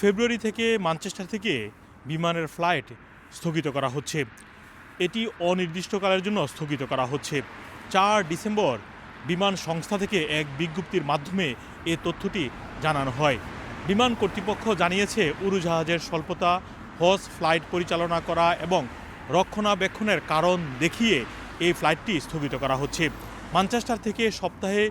ফেব্রুয়ারি থেকে ম্যানচেস্টার থেকে বিমানের ফ্লাইট স্থগিত করা হচ্ছে। এটি অনির্দিষ্টকালের জন্য স্থগিত করা হচ্ছে। চার ডিসেম্বর বিমান সংস্থা থেকে এক বিজ্ঞপ্তির মাধ্যমে এ তথ্যটি জানানো হয়। বিমান কর্তৃপক্ষ জানিয়েছে, উড়োজাহাজের স্বল্পতা, হজ, ফ্লাইট পরিচালনা করা এবং রক্ষণাবেক্ষণের কারণ দেখিয়ে এই ফ্লাইটটি স্থগিত করা হচ্ছে। ম্যানচেস্টার থেকে সপ্তাহে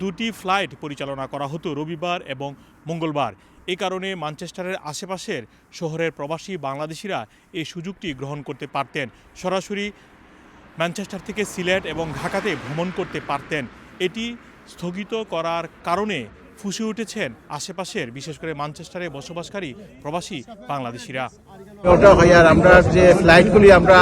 দুটি ফ্লাইট পরিচালনা করা হতো রবিবার এবং মঙ্গলবার। এ কারণে ম্যানচেস্টারের আশেপাশের শহরের প্রবাসী বাংলাদেশিরা এই সুযোগটি গ্রহণ করতে পারতেন। সরাসরি ম্যানচেস্টার থেকে সিলেট এবং ঢাকাতে ভ্রমণ করতে পারতেন। এটি স্থগিত করার কারণে ফুসে উঠেছেন আশেপাশের বিশেষ করে মানচেস্টারে বসবাসকারী প্রবাসী বাংলাদেশিরা। ওটা হয় আর আমরা যে ফ্লাইটগুলি আমরা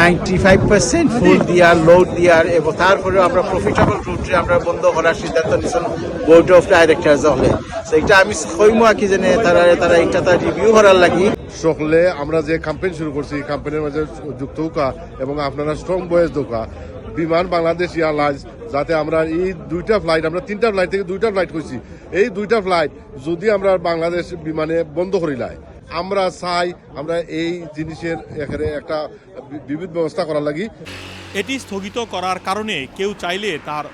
নাইনটি ফাইভ পার্সেন্ট ফুল দিয়ার লোড দিয়ার এবং তারপরেও আমরা প্রফিটেবল রুটে আমরা বন্ধ করার সিদ্ধান্ত নিয়েছেন বোর্ড অফ ডাইরেক্টর্স হলে। এটা আমি কইমু কি জানে তারা তারা এটা তার রিভিউ করার লাগি। সকলে আমরা যে ক্যাম্পেইন শুরু করছি ক্যাম্পেইনের মাঝে যুক্ত হোকা এবং আপনারা স্ট্রং বয়েস দোকা বিমান বাংলাদেশ এয়ারলাইন্স যাতে আমরা এই দুইটা ফ্লাইট আমরা তিনটা ফ্লাইট থেকে দুইটা ফ্লাইট করছি এই দুইটা ফ্লাইট যদি আমরা বাংলাদেশ বিমানে বন্ধ করিলাই আমরা চাই আমরা এই জিনিসের এখানে একটা বিবিধ ব্যবস্থা করার লাগি। এটি স্থগিত করার কারণে কেউ চাইলে তার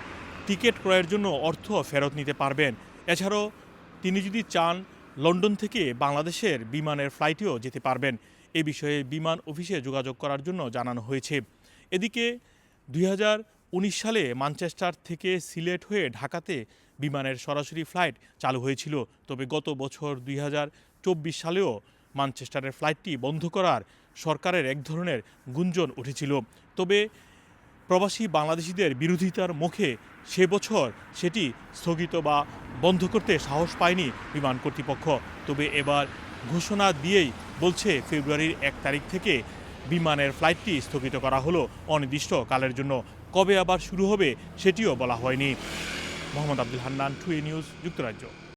টিকিট ক্রয়ের জন্য অর্থ ফেরত নিতে পারবেন। এছাড়াও তিনি যদি চান, লন্ডন থেকে বাংলাদেশের বিমানের ফ্লাইটেও যেতে পারবেন। এ বিষয়ে বিমান অফিসে যোগাযোগ করার জন্য জানানো হয়েছে। এদিকে দুই হাজার সালে ম্যানচেস্টার থেকে সিলেট হয়ে ঢাকাতে বিমানের সরাসরি ফ্লাইট চালু হয়েছিল। তবে গত বছর দুই চব্বিশ সালেও ম্যানচেস্টারের ফ্লাইটটি বন্ধ করার সরকারের এক ধরনের গুঞ্জন উঠেছিল। তবে প্রবাসী বাংলাদেশিদের বিরোধিতার মুখে সে বছর সেটি স্থগিত বা বন্ধ করতে সাহস পায়নি বিমান কর্তৃপক্ষ। তবে এবার ঘোষণা দিয়েই বলছে, ফেব্রুয়ারির এক তারিখ থেকে বিমানের ফ্লাইটটি স্থগিত করা হলো অনির্দিষ্ট কালের জন্য। কবে আবার শুরু হবে সেটিও বলা হয়নি। মোহাম্মদ আব্দুল হান্নান টুয়ে নিউজ যুক্তরাজ্য।